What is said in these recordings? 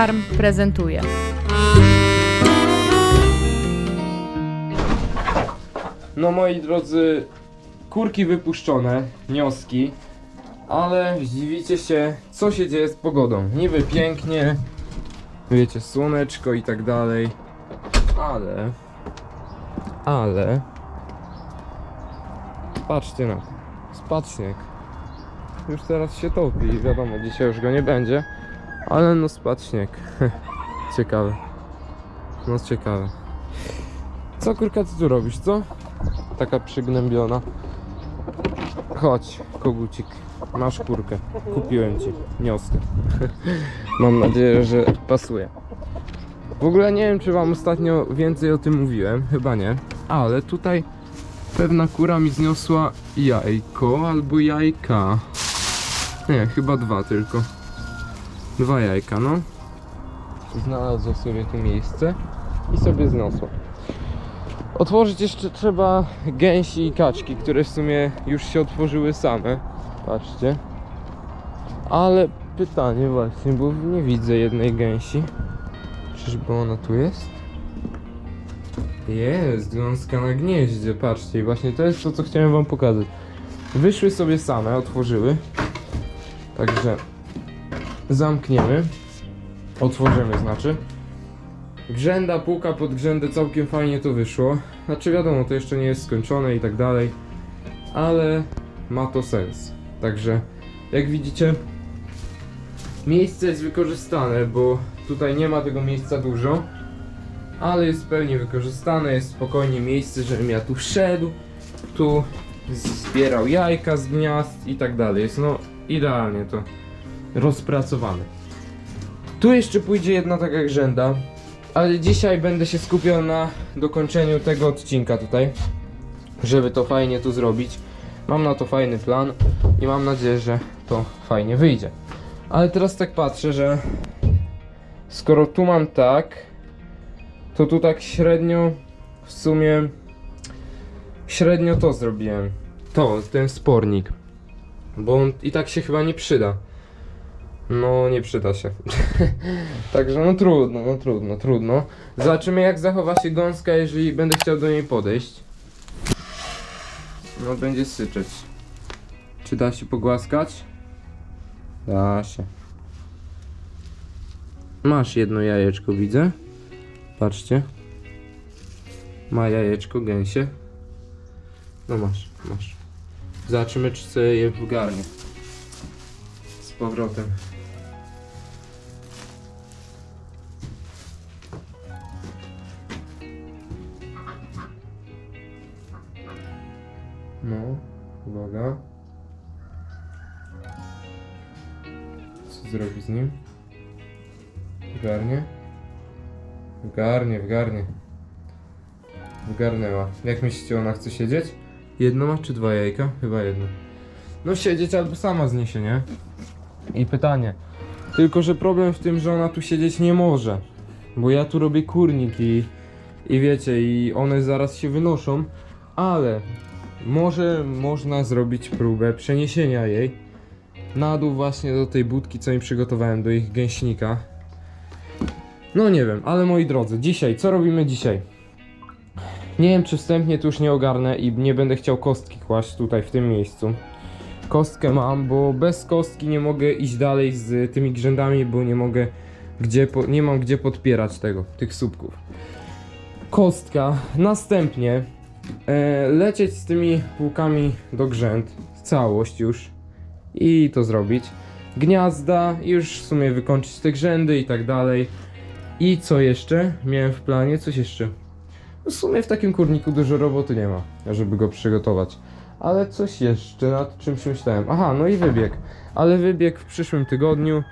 Farm prezentuje. No moi drodzy, kurki wypuszczone, wnioski, ale zdziwicie się, co się dzieje z pogodą. Niby pięknie, wiecie, słoneczko i tak dalej, ale, ale, patrzcie na to, spadł. Już teraz się topi, wiadomo, dzisiaj już go nie będzie, ale no spadł śnieg. ciekawe. No ciekawe. Co kurka ty tu robisz, co? taka przygnębiona. Chodź, kogucik. Masz kurkę. Kupiłem ci. Nioskę. Mam nadzieję, że pasuje. W ogóle nie wiem, czy wam ostatnio więcej o tym mówiłem. Chyba nie. Ale tutaj pewna kura mi zniosła jajko albo jajka. Nie, chyba dwa tylko. Dwa jajka, no. Znalazła sobie tu miejsce i sobie zniosła. Otworzyć jeszcze trzeba gęsi i kaczki, które w sumie już się otworzyły same. Patrzcie. Ale pytanie właśnie, bo nie widzę jednej gęsi. Czyżby ona tu jest? Jest, gąska na gnieździe, patrzcie. I właśnie to jest to, co chciałem wam pokazać. Wyszły sobie same, otworzyły. Także zamkniemy. Otworzymy, znaczy. Grzęda, półka pod grzędę całkiem fajnie to wyszło. Znaczy wiadomo, to jeszcze nie jest skończone i tak dalej, ale ma to sens. Także jak widzicie, miejsce jest wykorzystane, bo tutaj nie ma tego miejsca dużo, ale jest pełnie wykorzystane, jest spokojnie miejsce, żebym ja tu wszedł, tu zbierał jajka z gniazd i tak dalej. Jest no idealnie to rozpracowane. Tu jeszcze pójdzie jedna taka grzęda, ale dzisiaj będę się skupiał na dokończeniu tego odcinka tutaj, żeby to fajnie tu zrobić. Mam na to fajny plan i mam nadzieję, że to fajnie wyjdzie. Ale teraz tak patrzę, że skoro tu mam tak, to tu tak średnio w sumie średnio to zrobiłem. To, ten spornik. Bo on i tak się chyba nie przyda. No, nie przyda się. Także no trudno, no trudno, trudno. Zobaczymy jak zachowa się gąska, jeżeli będę chciał do niej podejść. No będzie syczeć. Czy da się pogłaskać? Da się. Masz jedno jajeczko, widzę. Patrzcie. Ma jajeczko, gęsie. No masz, masz. Zobaczymy czy sobie je wgarnie. Z powrotem. Wgarnie, wgarnie. Wgarnęła. Jak myślicie, ona chce siedzieć? Jedno ma czy dwa jajka? Chyba jedno. No siedzieć albo sama zniesie, nie? I pytanie. Tylko, że problem w tym, że ona tu siedzieć nie może. Bo ja tu robię kurnik i, i wiecie, i one zaraz się wynoszą, ale może można zrobić próbę przeniesienia jej na dół właśnie do tej budki, co mi przygotowałem, do ich gęśnika. No nie wiem, ale moi drodzy, dzisiaj, co robimy dzisiaj? Nie wiem, czy wstępnie tu już nie ogarnę i nie będę chciał kostki kłaść tutaj w tym miejscu. Kostkę mam, bo bez kostki nie mogę iść dalej z tymi grzędami, bo nie mogę gdzie, po, nie mam gdzie podpierać tego, tych słupków. Kostka, następnie e, lecieć z tymi półkami do grzęd, całość już i to zrobić. Gniazda, już w sumie wykończyć te grzędy i tak dalej. I co jeszcze? Miałem w planie, coś jeszcze. W sumie w takim kurniku dużo roboty nie ma, żeby go przygotować. Ale coś jeszcze, nad czymś myślałem. Aha, no i wybieg. Ale wybieg w przyszłym tygodniu.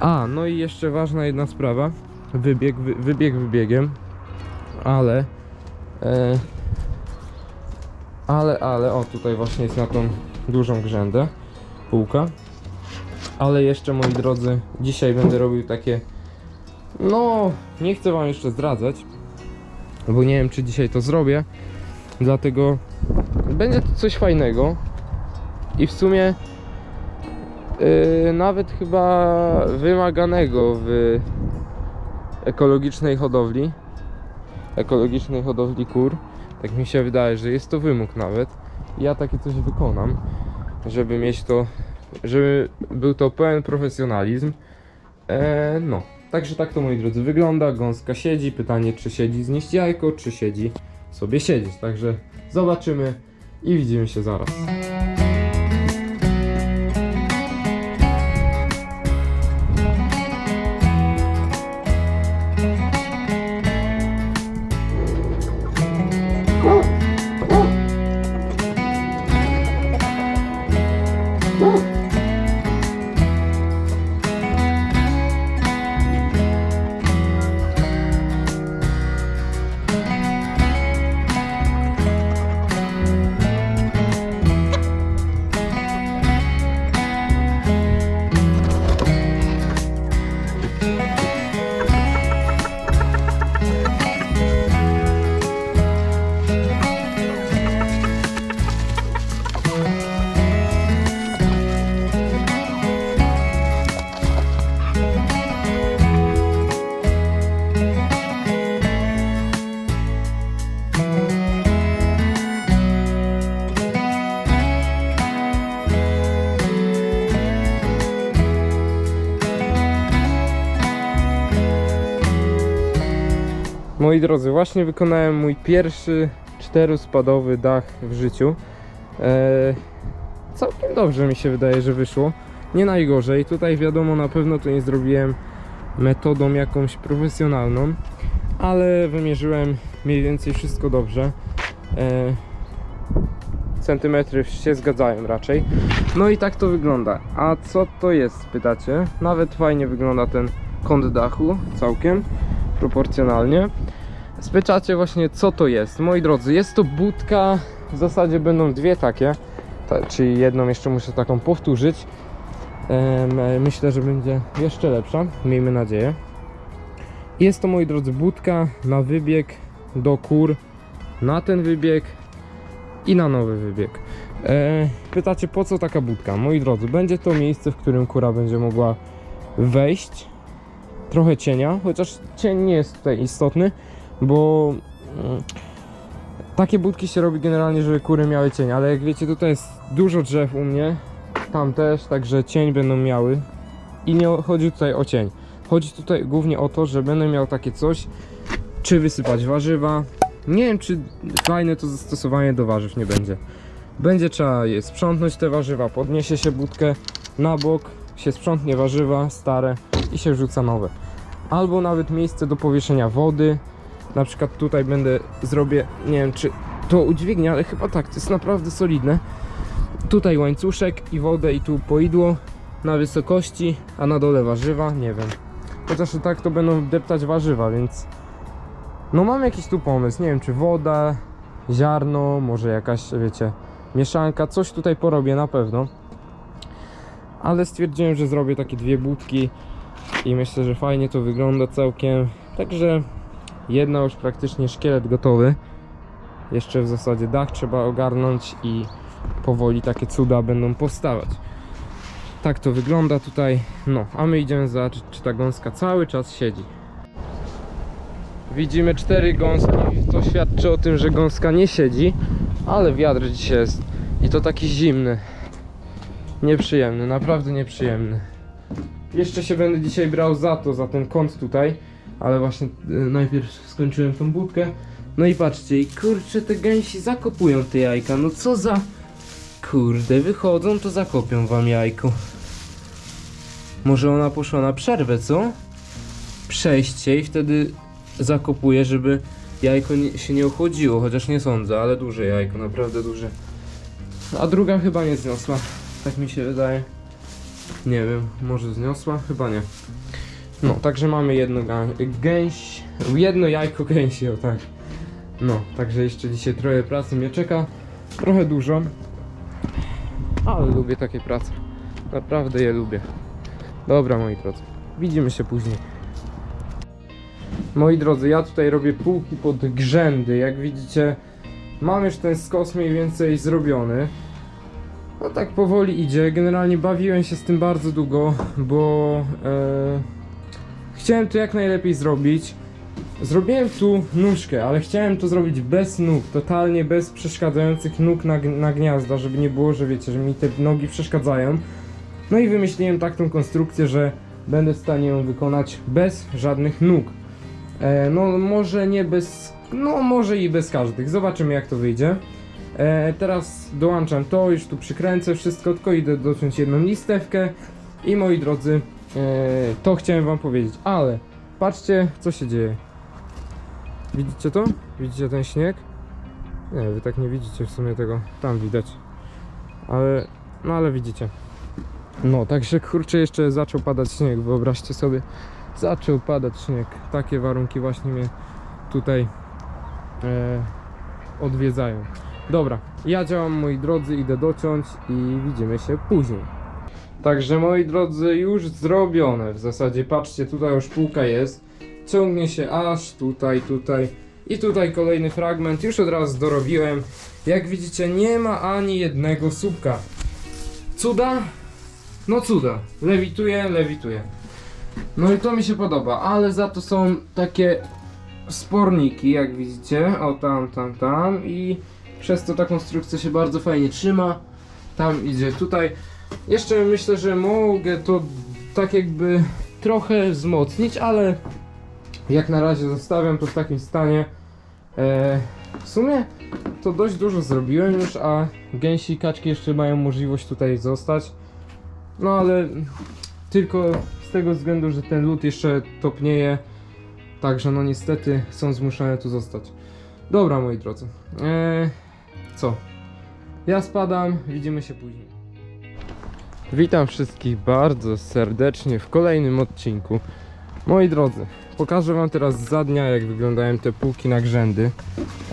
A, no i jeszcze ważna jedna sprawa. Wybieg, wy, wybieg wybiegiem. Ale... E, ale, ale, o tutaj właśnie jest na tą dużą grzędę półka. Ale jeszcze moi drodzy, dzisiaj będę robił takie, no nie chcę wam jeszcze zdradzać, bo nie wiem czy dzisiaj to zrobię, dlatego będzie to coś fajnego i w sumie Yy, nawet chyba wymaganego w ekologicznej hodowli. Ekologicznej hodowli kur. Tak mi się wydaje, że jest to wymóg nawet. Ja takie coś wykonam, żeby mieć to, żeby był to pełen profesjonalizm. Eee, no, także tak to moi drodzy wygląda. Gąska siedzi. Pytanie, czy siedzi znieść jajko, czy siedzi sobie siedzieć. Także zobaczymy i widzimy się zaraz. Moi drodzy, właśnie wykonałem mój pierwszy czterospadowy dach w życiu. Eee, całkiem dobrze mi się wydaje, że wyszło. Nie najgorzej. Tutaj wiadomo, na pewno to nie zrobiłem metodą jakąś profesjonalną, ale wymierzyłem mniej więcej wszystko dobrze. Eee, centymetry się zgadzają raczej. No i tak to wygląda. A co to jest, pytacie? Nawet fajnie wygląda ten kąt dachu, całkiem proporcjonalnie. Spytacie właśnie co to jest. Moi drodzy, jest to budka, w zasadzie będą dwie takie, ta, czyli jedną jeszcze muszę taką powtórzyć. Em, myślę, że będzie jeszcze lepsza, miejmy nadzieję. Jest to, moi drodzy, budka na wybieg do kur, na ten wybieg i na nowy wybieg. E, pytacie po co taka budka? Moi drodzy, będzie to miejsce, w którym kura będzie mogła wejść, trochę cienia, chociaż cień nie jest tutaj istotny, bo mm, takie budki się robi generalnie, żeby kury miały cień, ale jak wiecie tutaj jest dużo drzew u mnie, tam też, także cień będą miały i nie chodzi tutaj o cień. Chodzi tutaj głównie o to, że będę miał takie coś, czy wysypać warzywa. Nie wiem, czy fajne to zastosowanie do warzyw nie będzie. Będzie trzeba je sprzątnąć te warzywa, podniesie się budkę na bok, się sprzątnie warzywa stare i się wrzuca nowe. Albo nawet miejsce do powieszenia wody. Na przykład tutaj będę zrobię, nie wiem czy to udźwignie, ale chyba tak, to jest naprawdę solidne. Tutaj łańcuszek i wodę i tu poidło na wysokości, a na dole warzywa, nie wiem. Chociaż tak to będą deptać warzywa, więc no mam jakiś tu pomysł, nie wiem czy woda, ziarno, może jakaś, wiecie, mieszanka, coś tutaj porobię na pewno. Ale stwierdziłem, że zrobię takie dwie budki i myślę, że fajnie to wygląda całkiem. Także jedna już praktycznie szkielet gotowy. Jeszcze w zasadzie dach trzeba ogarnąć i powoli takie cuda będą powstawać. Tak to wygląda tutaj. No, a my idziemy zobaczyć, czy ta gąska cały czas siedzi. Widzimy cztery gąski. To świadczy o tym, że gąska nie siedzi, ale wiatr dzisiaj jest i to taki zimny. Nieprzyjemny, naprawdę nieprzyjemny. Jeszcze się będę dzisiaj brał za to, za ten kąt tutaj, ale właśnie y, najpierw skończyłem tą budkę. No i patrzcie, i kurczę, te gęsi zakopują te jajka. No co za. Kurde, wychodzą, to zakopią wam jajko. Może ona poszła na przerwę, co? Przejście i wtedy zakopuje, żeby jajko nie, się nie ochłodziło, chociaż nie sądzę, ale duże jajko, naprawdę duże. A druga chyba nie zniosła, tak mi się wydaje. Nie wiem, może zniosła? Chyba nie. No, także mamy jedno gęś, jedno jajko gęsi, o tak. No, także jeszcze dzisiaj trochę pracy mnie czeka, trochę dużo, ale lubię takie prace. Naprawdę je lubię. Dobra, moi drodzy, widzimy się później. Moi drodzy, ja tutaj robię półki pod grzędy. Jak widzicie, mam już ten skos mniej więcej zrobiony. no tak powoli idzie. Generalnie bawiłem się z tym bardzo długo, bo e, chciałem to jak najlepiej zrobić. Zrobiłem tu nóżkę, ale chciałem to zrobić bez nóg, totalnie bez przeszkadzających nóg na, na gniazda, żeby nie było, że wiecie, że mi te nogi przeszkadzają. No i wymyśliłem tak tą konstrukcję, że będę w stanie ją wykonać bez żadnych nóg. E, no może nie bez, no może i bez każdych, zobaczymy jak to wyjdzie. E, teraz dołączam to, już tu przykręcę wszystko, tylko idę dociąć jedną listewkę i moi drodzy, to chciałem wam powiedzieć, ale patrzcie co się dzieje. Widzicie to? Widzicie ten śnieg? Nie, wy tak nie widzicie w sumie tego, tam widać. Ale, no ale widzicie. No, także kurczę jeszcze zaczął padać śnieg, wyobraźcie sobie. Zaczął padać śnieg. Takie warunki właśnie mnie tutaj e, odwiedzają. Dobra, ja działam moi drodzy, idę dociąć i widzimy się później. Także moi drodzy, już zrobione. W zasadzie patrzcie, tutaj już półka jest. Ciągnie się aż tutaj, tutaj i tutaj kolejny fragment. Już od razu dorobiłem. Jak widzicie, nie ma ani jednego słupka. Cuda? No cuda. Lewituje, lewituje. No i to mi się podoba, ale za to są takie sporniki, jak widzicie. O tam, tam, tam i przez to ta konstrukcja się bardzo fajnie trzyma. Tam idzie tutaj. Jeszcze myślę, że mogę to tak jakby trochę wzmocnić, ale jak na razie zostawiam to w takim stanie. E, w sumie to dość dużo zrobiłem już, a gęsi kaczki jeszcze mają możliwość tutaj zostać. No ale tylko z tego względu, że ten lód jeszcze topnieje. Także no niestety są zmuszone tu zostać. Dobra moi drodzy. E, co? Ja spadam, widzimy się później. Witam wszystkich bardzo serdecznie w kolejnym odcinku. Moi drodzy, pokażę wam teraz za dnia jak wyglądają te półki na grzędy.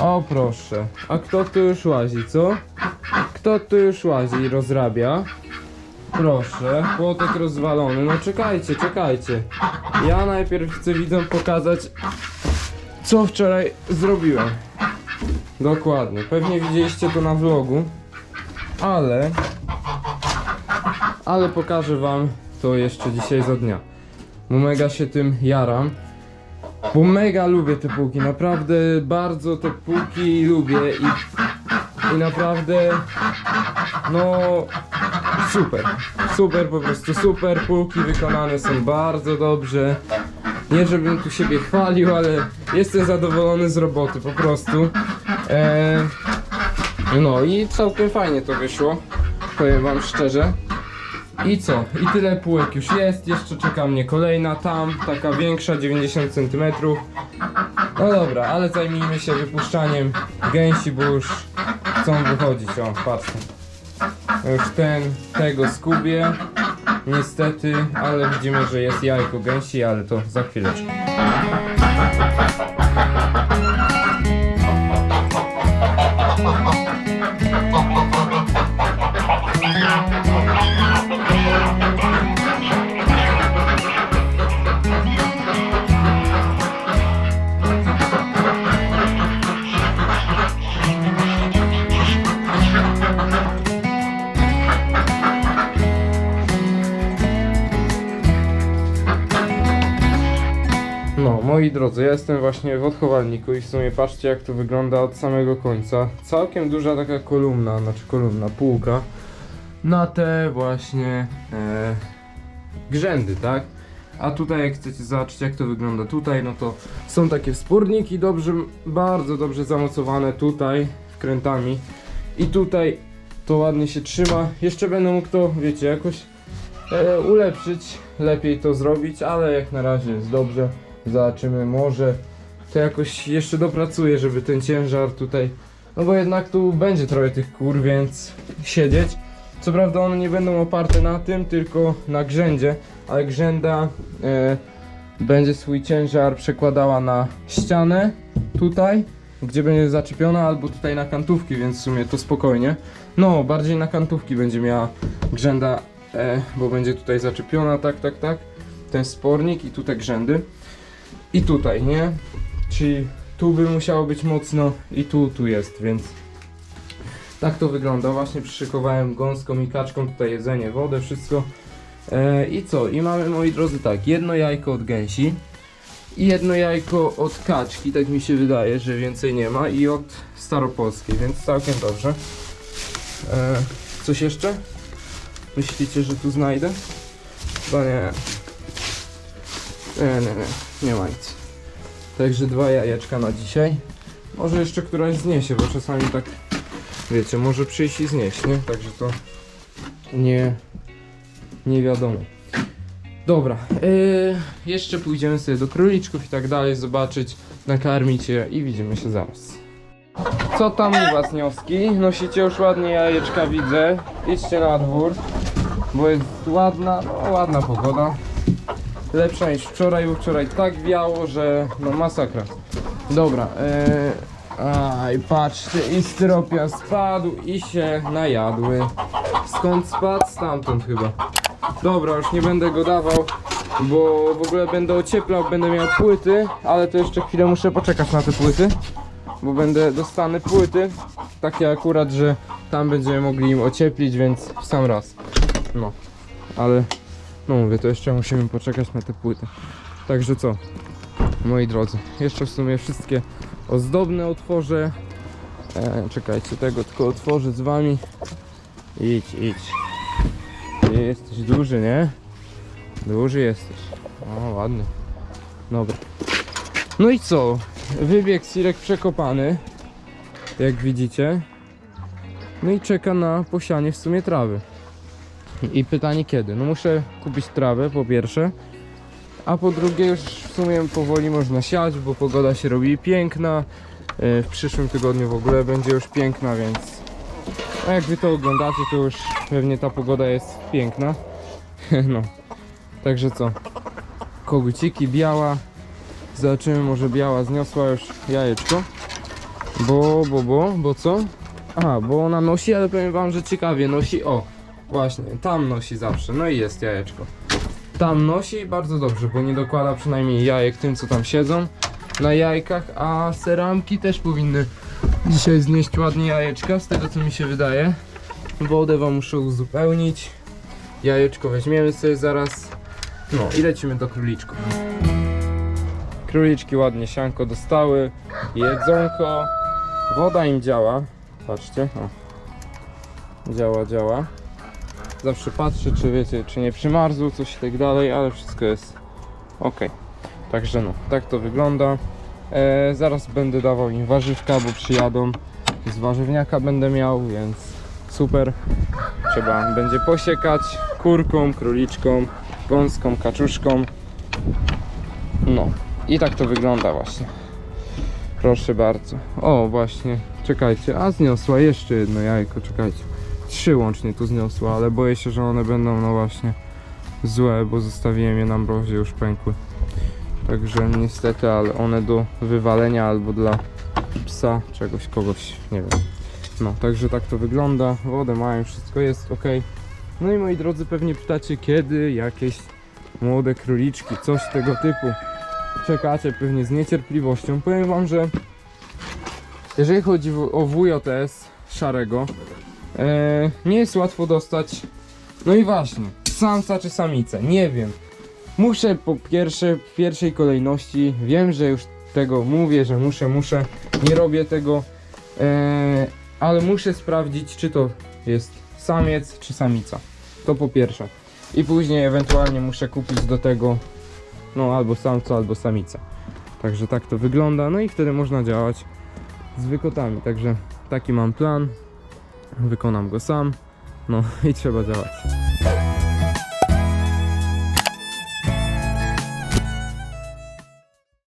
O proszę, a kto tu już łazi, co? Kto tu już łazi i rozrabia? Proszę, płotek rozwalony. No czekajcie, czekajcie. Ja najpierw chcę widzom pokazać, co wczoraj zrobiłem. Dokładnie, pewnie widzieliście to na vlogu, ale ale pokażę wam to jeszcze dzisiaj za dnia. Bo mega się tym jaram. Bo mega lubię te półki, naprawdę bardzo te półki lubię i, i naprawdę no super, super po prostu super, półki wykonane są bardzo dobrze. Nie żebym tu siebie chwalił, ale jestem zadowolony z roboty po prostu. Eee, no i całkiem fajnie to wyszło, powiem wam szczerze. I co? I tyle półek już jest, jeszcze czeka mnie kolejna tam, taka większa, 90 cm. No dobra, ale zajmijmy się wypuszczaniem gęsi, bo już chcą wychodzić, o patrzcie. Już ten, tego skubię, niestety, ale widzimy, że jest jajko gęsi, ale to za chwileczkę. No, moi drodzy, ja jestem właśnie w odchowalniku i w sumie patrzcie jak to wygląda od samego końca. Całkiem duża taka kolumna, znaczy kolumna, półka na te właśnie e, grzędy, tak? A tutaj jak chcecie zobaczyć jak to wygląda tutaj, no to są takie wsporniki dobrze, bardzo dobrze zamocowane tutaj wkrętami i tutaj to ładnie się trzyma. Jeszcze będę mógł to, wiecie, jakoś e, ulepszyć, lepiej to zrobić, ale jak na razie jest dobrze. Zobaczymy, może to jakoś jeszcze dopracuję, żeby ten ciężar tutaj, no bo jednak tu będzie trochę tych kur, więc siedzieć. Co prawda one nie będą oparte na tym, tylko na grzędzie, ale grzęda e, będzie swój ciężar przekładała na ścianę tutaj, gdzie będzie zaczepiona, albo tutaj na kantówki, więc w sumie to spokojnie. No, bardziej na kantówki będzie miała grzęda, e, bo będzie tutaj zaczepiona, tak, tak, tak. Ten spornik i tutaj grzędy. I tutaj, nie? Czyli tu by musiało być mocno i tu, tu jest, więc Tak to wygląda. Właśnie przyszykowałem gąską i kaczką tutaj jedzenie, wodę, wszystko. E, I co? I mamy, moi drodzy, tak, jedno jajko od gęsi i jedno jajko od kaczki, tak mi się wydaje, że więcej nie ma i od staropolskiej, więc całkiem dobrze. E, coś jeszcze? Myślicie, że tu znajdę? Chyba nie. Nie, nie, nie, nie ma nic. Także dwa jajeczka na dzisiaj. Może jeszcze któraś zniesie, bo czasami tak, wiecie, może przyjść i znieść, nie? Także to nie, nie wiadomo. Dobra, yy, jeszcze pójdziemy sobie do króliczków i tak dalej, zobaczyć, nakarmić je i widzimy się zaraz. Co tam u was, wnioski? Nosicie już ładnie jajeczka, widzę. Idźcie na dwór, bo jest ładna, no ładna pogoda. Lepsza niż wczoraj, bo wczoraj tak wiało, że no masakra. Dobra, yy, aj patrzcie, i styropia spadł i się najadły. Skąd spadł? Stamtąd chyba. Dobra, już nie będę go dawał, bo w ogóle będę ocieplał, będę miał płyty, ale to jeszcze chwilę muszę poczekać na te płyty, bo będę dostanę płyty, takie akurat, że tam będziemy mogli im ocieplić, więc w sam raz. No, ale no mówię, to jeszcze musimy poczekać na te płyty. Także co, moi drodzy, jeszcze w sumie wszystkie ozdobne otworzę. E, czekajcie, tego tylko otworzę z wami. Idź, idź. Ty jesteś duży, nie? Duży jesteś. O, ładny. Dobra. No i co? Wybieg Sirek przekopany. Jak widzicie. No i czeka na posianie w sumie trawy. I pytanie kiedy? No muszę kupić trawę po pierwsze. A po drugie już w sumie powoli można siać, bo pogoda się robi piękna. E, W przyszłym tygodniu w ogóle będzie już piękna, więc a jak wy to oglądacie, to już pewnie ta pogoda jest piękna. No. Także co? Koguciki, biała. Zobaczymy, może biała zniosła już jajeczko. Bo, bo, bo, bo co? Aha, bo ona nosi, ale powiem wam, że ciekawie nosi. O, właśnie, tam nosi zawsze. No i jest jajeczko. Tam nosi bardzo dobrze, bo nie dokłada przynajmniej jajek tym, co tam siedzą na jajkach, a seramki też powinny dzisiaj znieść ładnie jajeczka, z tego co mi się wydaje. Wodę wam muszę uzupełnić. Jajeczko weźmiemy sobie zaraz. No i lecimy do króliczków. Króliczki ładnie sianko dostały, jedzonko, woda im działa. Patrzcie, o. Działa, działa. Zawsze patrzę, czy wiecie, czy nie przymarzło, coś i tak dalej, ale wszystko jest ok. Także no, tak to wygląda. E, zaraz będę dawał im warzywka, bo przyjadą. Z warzywniaka będę miał, więc super. Trzeba będzie posiekać kurką, króliczką, gąską, kaczuszką. No i tak to wygląda właśnie. Proszę bardzo. O, właśnie, czekajcie, a zniosła jeszcze jedno jajko, czekajcie. Trzy łącznie tu zniosła, ale boję się, że one będą, no właśnie, złe, bo zostawiłem je na mrozie, już pękły. Także niestety, ale one do wywalenia albo dla psa, czegoś, kogoś, nie wiem. No, także tak to wygląda. Wodę mają, wszystko jest ok. No i moi drodzy, pewnie pytacie, kiedy jakieś młode króliczki, coś tego typu. Czekacie pewnie z niecierpliwością. Powiem wam, że jeżeli chodzi o WJS szarego, e, nie jest łatwo dostać. No i właśnie, samca czy samicę, nie wiem. Muszę po pierwsze, w pierwszej kolejności, wiem, że już tego mówię, że muszę, muszę, nie robię tego, e, ale muszę sprawdzić, czy to jest samiec, czy samica. To po pierwsze. I później ewentualnie muszę kupić do tego, no albo samca, albo samica. Także tak to wygląda, no i wtedy można działać z wykotami. Także taki mam plan, wykonam go sam, no i trzeba działać.